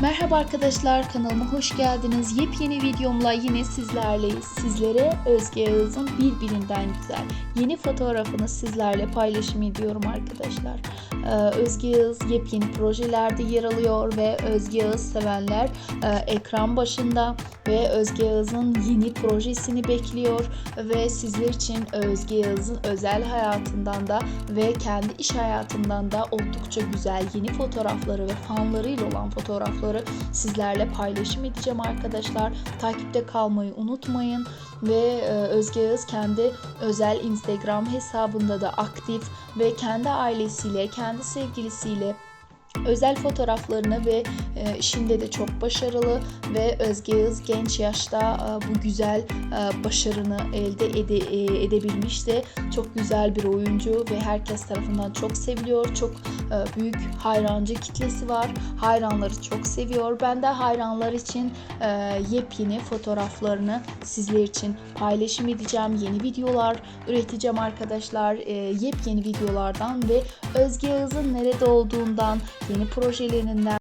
Merhaba arkadaşlar kanalıma hoş geldiniz. Yepyeni videomla yine sizlerleyiz. Sizlere Özge Yağız'ın birbirinden güzel yeni fotoğrafını sizlerle paylaşım ediyorum arkadaşlar. Ee, Özge Yağız yepyeni projelerde yer alıyor ve Özge Yağız sevenler e, ekran başında ve Özge Yağız'ın yeni projesini bekliyor ve sizler için Özge Yağız'ın özel hayatından da ve kendi iş hayatından da oldukça güzel yeni fotoğrafları ve fanlarıyla olan fotoğrafları sizlerle paylaşım edeceğim arkadaşlar. Takipte kalmayı unutmayın ve e, Özge Yağız kendi özel Instagram hesabında da aktif ve kendi ailesiyle, kendi sevgilisiyle özel fotoğraflarını ve e, işinde de çok başarılı ve Özge Yağız genç yaşta e, bu güzel e, başarını elde ede- e, edebilmişti. Çok güzel bir oyuncu ve herkes tarafından çok seviliyor. Çok büyük hayrancı kitlesi var. Hayranları çok seviyor. Ben de hayranlar için yepyeni fotoğraflarını sizler için paylaşım edeceğim. Yeni videolar üreteceğim arkadaşlar. Yepyeni videolardan ve Özge Yağız'ın nerede olduğundan, yeni projelerinden